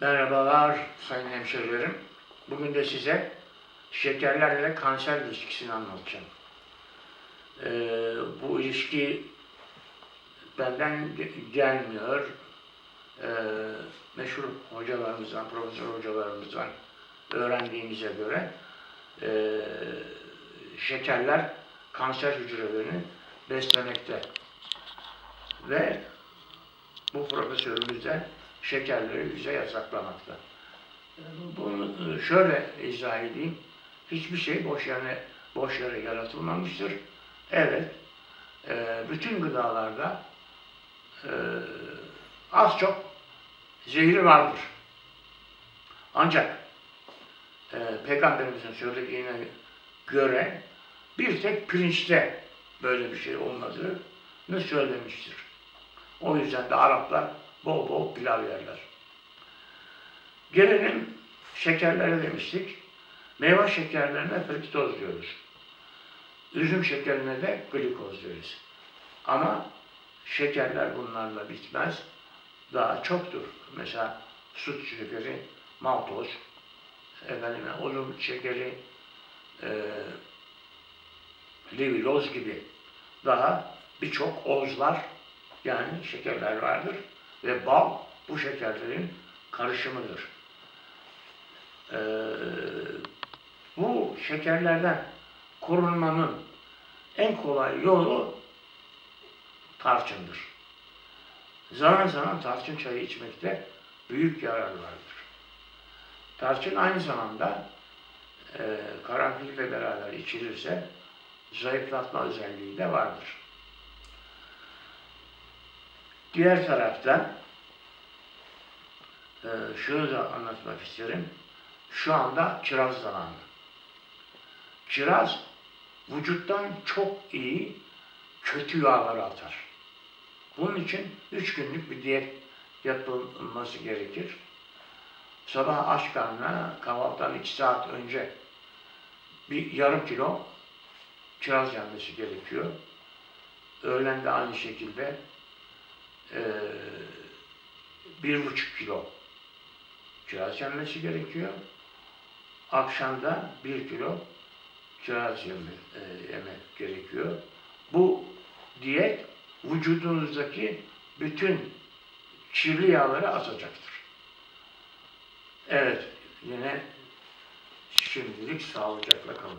Merhabalar sayın hemşerilerim. Bugün de size şekerlerle kanser ilişkisini anlatacağım. Ee, bu ilişki benden ge- gelmiyor. Ee, meşhur hocalarımızdan, profesör hocalarımızdan öğrendiğimize göre ee, şekerler kanser hücrelerini beslemekte. Ve bu profesörümüz de şekerleri bize yasaklamakta. Bunu şöyle izah edeyim. Hiçbir şey boş yere, boş yere yaratılmamıştır. Evet, e, bütün gıdalarda e, az çok zehri vardır. Ancak e, Peygamberimizin söylediğine göre bir tek pirinçte böyle bir şey olmadığını söylemiştir. O yüzden de Araplar bol bol pilav yerler. Gelelim şekerlere demiştik. Meyve şekerlerine fruktoz diyoruz. Üzüm şekerine de glikoz diyoruz. Ama şekerler bunlarla bitmez. Daha çoktur. Mesela süt şekeri, maltoz, efendime, odun şekeri, e, liviloz gibi daha birçok ozlar yani şekerler vardır ve bal bu şekerlerin karışımıdır. Ee, bu şekerlerden korunmanın en kolay yolu tarçındır. Zaman zaman tarçın çayı içmekte büyük yarar vardır. Tarçın aynı zamanda e, karanfille beraber içilirse zayıflatma özelliği de vardır. Diğer taraftan e, şunu da anlatmak isterim. Şu anda kiraz zamanı. Kiraz vücuttan çok iyi kötü yağları atar. Bunun için üç günlük bir diyet yapılması gerekir. Sabah aç karnına kahvaltıdan iki saat önce bir yarım kilo kiraz yenmesi gerekiyor. Öğlen de aynı şekilde bir buçuk kilo kiraz yenmesi gerekiyor. Akşamda bir kilo kiraz yeme, e, yemek gerekiyor. Bu diyet vücudunuzdaki bütün kirli yağları atacaktır. Evet, yine şimdilik sağlıcakla kalın.